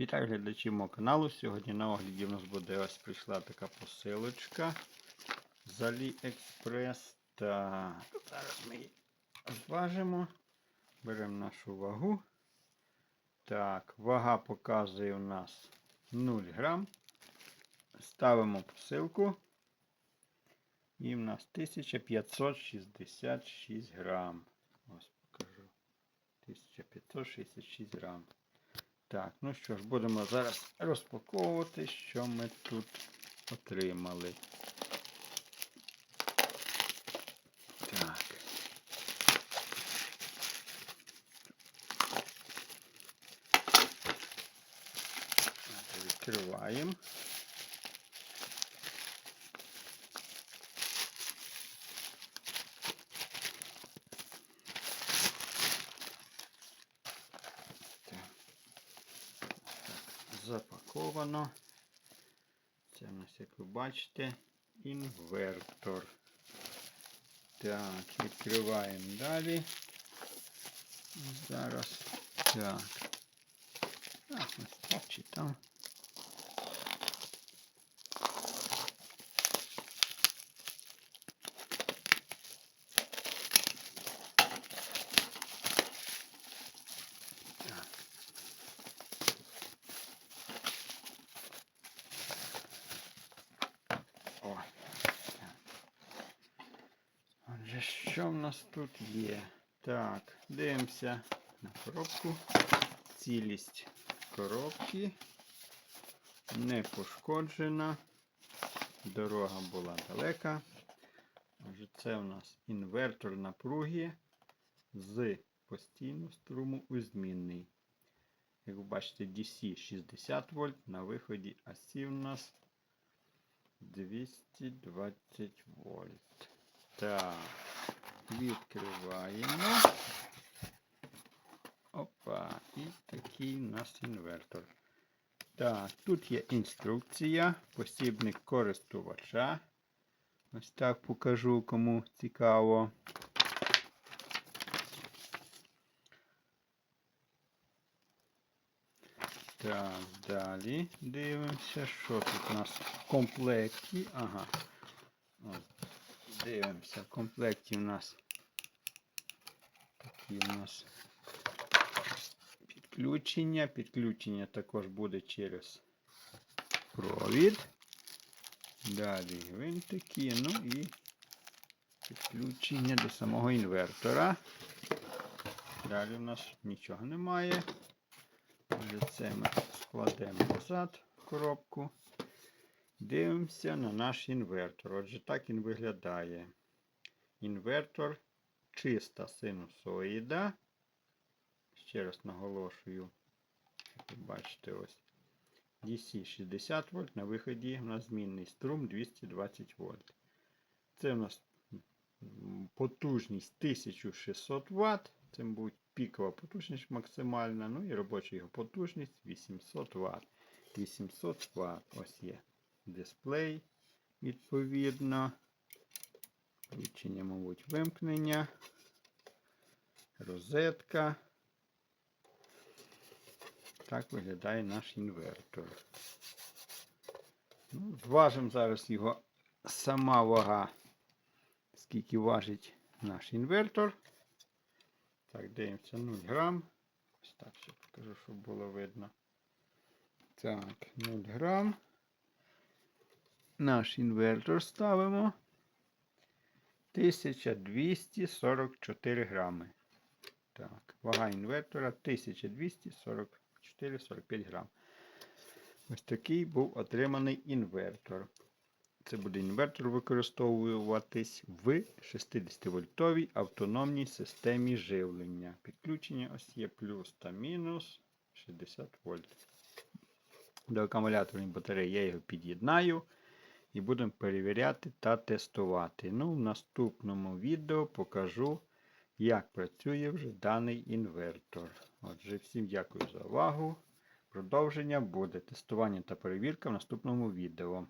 Вітаю глядачів мого каналу. Сьогодні на огляді в нас буде ось прийшла така посилочка з AliExpress. Так, зараз ми її зважимо. Беремо нашу вагу. Так, вага показує у нас 0 грам. Ставимо посилку. І в нас 1566 грам. Ось покажу. 1566 грам. Так, ну що ж, будемо зараз розпаковувати, що ми тут отримали. Так. Відкриваємо. Так. Запаковано. Це у нас, як ви бачите, інвертор. Так, відкриваємо далі. Зараз. Так. Так, ось так чи там. Так. О. Так. Отже, що в нас тут є? Так, дивимося на коробку. Цілість коробки не пошкоджена. Дорога була далека. Це у нас інвертор напруги з постійного струму у змінний. Як ви бачите, DC 60 вольт, на виході AC у нас 220 вольт. Так, відкриваємо. Опа, і такий у нас інвертор. Так, тут є інструкція, посібник користувача. Ось так покажу, кому цікаво. Так, далі дивимося, що тут у нас в комплекті. Ага. От, дивимося, в комплекті у нас такі у нас підключення. Підключення також буде через провід. Далі гвинтики, ну і підключення до самого інвертора. Далі у нас нічого немає. Отже, це ми складемо назад в коробку. Дивимося на наш інвертор. Отже, так він виглядає. Інвертор чиста синусоїда. Ще раз наголошую, як бачите, ось DC 60 вольт, на виході у нас змінний струм 220 вольт. Це у нас потужність 1600 Вт. Це буде пікова потужність максимальна. Ну і робоча його потужність 800 Вт. 800 Вт. Ось є дисплей, відповідно. Включення, мабуть, вимкнення. Розетка. Так виглядає наш інвертор. Ну, зважимо зараз його сама вага, скільки важить наш інвертор. Так, дивимося 0 грам. Ось так ще покажу, щоб було видно. Так, 0 грам. Наш інвертор ставимо 1244 грами. Так, вага інвертора 1244-45 грам. Ось такий був отриманий інвертор. Це буде інвертор використовуватись в 60-вольтовій автономній системі живлення. Підключення ось є плюс та мінус 60 вольт. До акумуляторної батареї я його під'єднаю і будемо перевіряти та тестувати. Ну, в наступному відео покажу, як працює вже даний інвертор. Отже, всім дякую за увагу. Продовження буде тестування та перевірка в наступному відео.